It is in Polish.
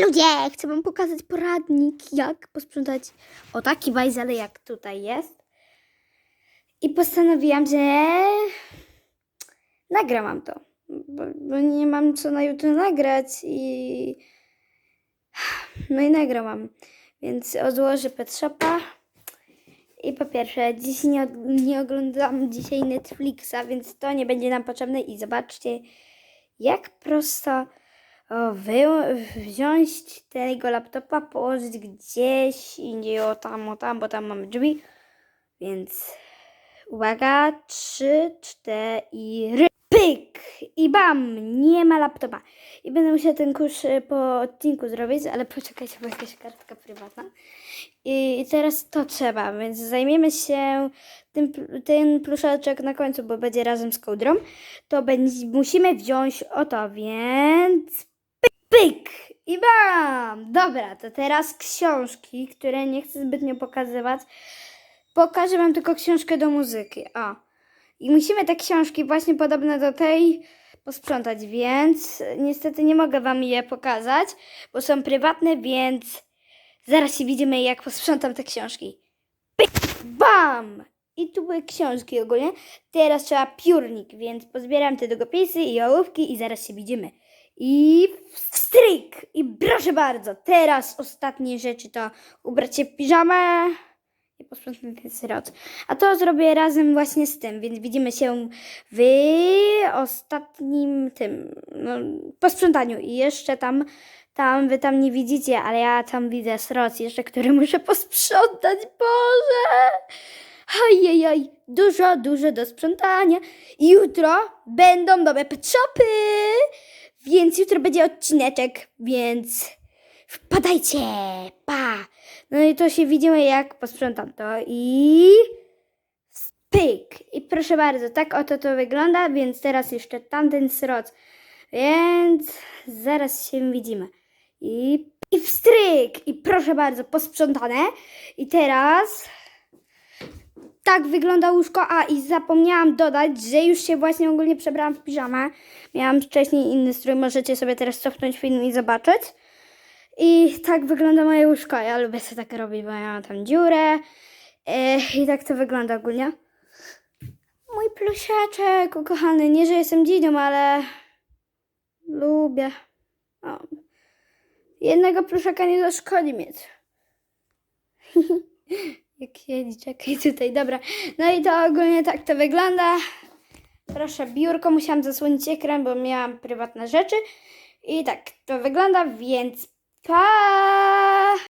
ludzie! Chcę wam pokazać poradnik, jak posprzątać o taki bajzel, jak tutaj jest. I postanowiłam, że nagram to, bo, bo nie mam co na jutro nagrać i no i nagrałam. Więc odłożę Pet Shopa. I po pierwsze, dziś nie, nie oglądam dzisiaj Netflixa, więc to nie będzie nam potrzebne. I zobaczcie, jak prosto wy, wziąć tego laptopa, położyć gdzieś indziej, o tam, o tam, bo tam mamy drzwi. Więc uwaga, trzy, cztery, pyk! I bam! Nie ma laptopa. I będę musiała ten kurz e, po odcinku zrobić, ale poczekajcie, bo jakaś kartka prywatna. I teraz to trzeba, więc zajmiemy się tym, ten pluszaczek na końcu, bo będzie razem z kołdrą. To będzie, musimy wziąć o to, więc pyk, i bam! Dobra, to teraz książki, które nie chcę zbytnio pokazywać. Pokażę wam tylko książkę do muzyki. O. I musimy te książki właśnie podobne do tej posprzątać, więc niestety nie mogę wam je pokazać, bo są prywatne, więc zaraz się widzimy, jak posprzątam te książki. Pyk, bam! I tu były książki ogólnie. Teraz trzeba piórnik, więc pozbieram te długopisy i ołówki i zaraz się widzimy. I stryk! I proszę bardzo, teraz ostatnie rzeczy to ubrać się w piżamę i posprzątać ten syrot. A to zrobię razem właśnie z tym, więc widzimy się w ostatnim tym, no, posprzątaniu. I jeszcze tam, tam, wy tam nie widzicie, ale ja tam widzę sroc jeszcze, który muszę posprzątać. Boże! Ajajaj, dużo, dużo do sprzątania. Jutro będą nowe pet shopy, więc jutro będzie odcineczek, więc wpadajcie, pa! No i to się widzimy, jak posprzątam to i pyk. I proszę bardzo, tak oto to wygląda, więc teraz jeszcze tamten sroc. Więc zaraz się widzimy. I, i wstryk. I proszę bardzo, posprzątane. I teraz tak wygląda łóżko. A i zapomniałam dodać, że już się właśnie ogólnie przebrałam w piżamę. Miałam wcześniej inny strój, możecie sobie teraz cofnąć film i zobaczyć. I tak wygląda moje łóżko. Ja lubię sobie tak robić, bo ja mam tam dziurę. I tak to wygląda ogólnie. Mój plusiaczek, ukochany. Nie, że jestem dzidzią, ale lubię. O. Jednego pluszaka nie zaszkodzi mieć. Jak siedzi, czekaj tutaj, dobra. No i to ogólnie tak to wygląda. Proszę, biurko, musiałam zasłonić ekran, bo miałam prywatne rzeczy. I tak to wygląda, więc pa!